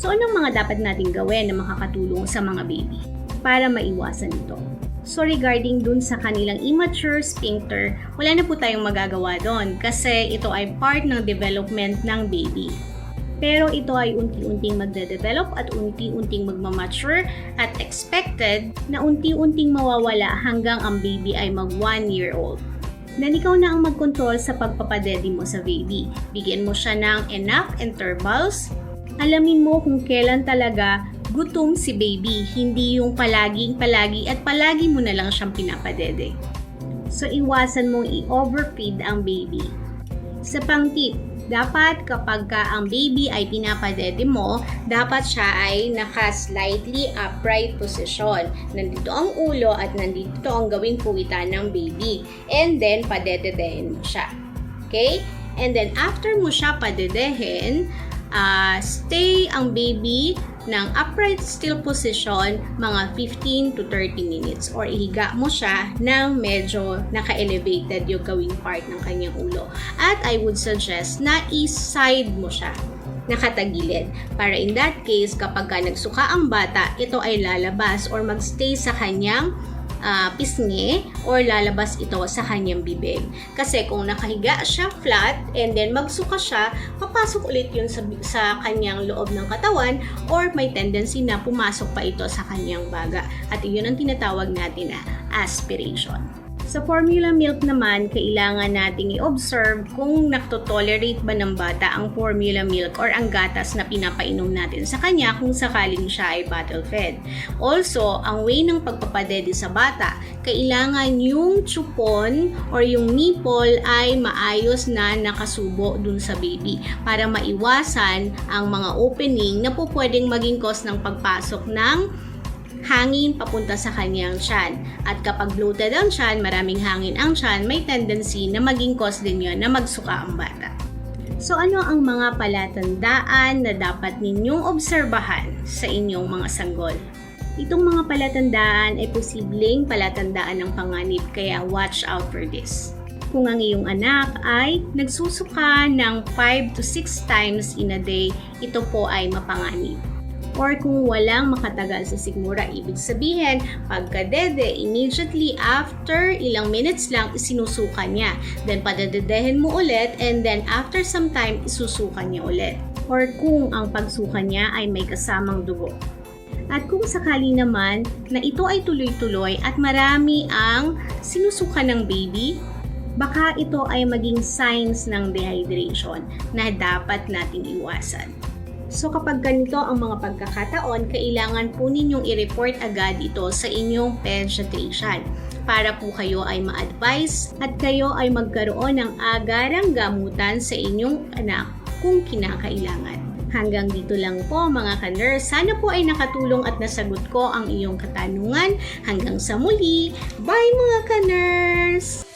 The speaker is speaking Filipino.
So anong mga dapat nating gawin na makakatulong sa mga baby para maiwasan ito? So regarding dun sa kanilang immature sphincter, wala na po tayong magagawa doon kasi ito ay part ng development ng baby. Pero ito ay unti-unting magde-develop at unti-unting magmamature at expected na unti-unting mawawala hanggang ang baby ay mag 1 year old. Then ikaw na ang mag-control sa pagpapadedi mo sa baby. Bigyan mo siya ng enough intervals. Alamin mo kung kailan talaga gutom si baby, hindi yung palaging palagi at palagi mo na lang siyang pinapadede. So iwasan mong i-overfeed ang baby. Sa pang tip, dapat kapag ka ang baby ay pinapadede mo, dapat siya ay naka-slightly upright position. Nandito ang ulo at nandito ang gawing puwitan ng baby. And then, padededehin mo siya. Okay? And then, after mo siya padedehin, ah, stay ang baby ng upright still position mga 15 to 30 minutes or ihiga mo siya ng medyo naka-elevated yung gawing part ng kanyang ulo. At I would suggest na i-side mo siya nakatagilid. Para in that case, kapag ka nagsuka ang bata, ito ay lalabas or magstay sa kanyang ah, pisngi or lalabas ito sa kanyang bibig. Kasi kung nakahiga siya flat and then magsuka siya, papasok ulit yun sa, sa kanyang loob ng katawan or may tendency na pumasok pa ito sa kanyang baga. At yun ang tinatawag natin na aspiration. Sa formula milk naman, kailangan nating i-observe kung naktotolerate ba ng bata ang formula milk or ang gatas na pinapainom natin sa kanya kung sakaling siya ay bottle fed. Also, ang way ng pagpapadede sa bata, kailangan yung chupon or yung nipple ay maayos na nakasubo dun sa baby para maiwasan ang mga opening na po pwedeng maging cause ng pagpasok ng hangin papunta sa kanyang tiyan. At kapag bloated ang tiyan, maraming hangin ang tiyan, may tendency na maging cause din yon na magsuka ang bata. So ano ang mga palatandaan na dapat ninyong obserbahan sa inyong mga sanggol? Itong mga palatandaan ay posibleng palatandaan ng panganib kaya watch out for this. Kung ang iyong anak ay nagsusuka ng 5 to 6 times in a day, ito po ay mapanganib or kung walang makatagal sa sigmura. Ibig sabihin, pagkadede, immediately after ilang minutes lang, isinusuka niya. Then, padadedehin mo ulit and then after some time, isusuka niya ulit. Or kung ang pagsuka niya ay may kasamang dugo. At kung sakali naman na ito ay tuloy-tuloy at marami ang sinusuka ng baby, baka ito ay maging signs ng dehydration na dapat nating iwasan. So kapag ganito ang mga pagkakataon, kailangan po ninyong i-report agad ito sa inyong pediatrician para po kayo ay ma-advise at kayo ay magkaroon ng agarang gamutan sa inyong anak kung kinakailangan. Hanggang dito lang po mga ka-nurse. Sana po ay nakatulong at nasagot ko ang iyong katanungan. Hanggang sa muli. Bye mga ka-nurse!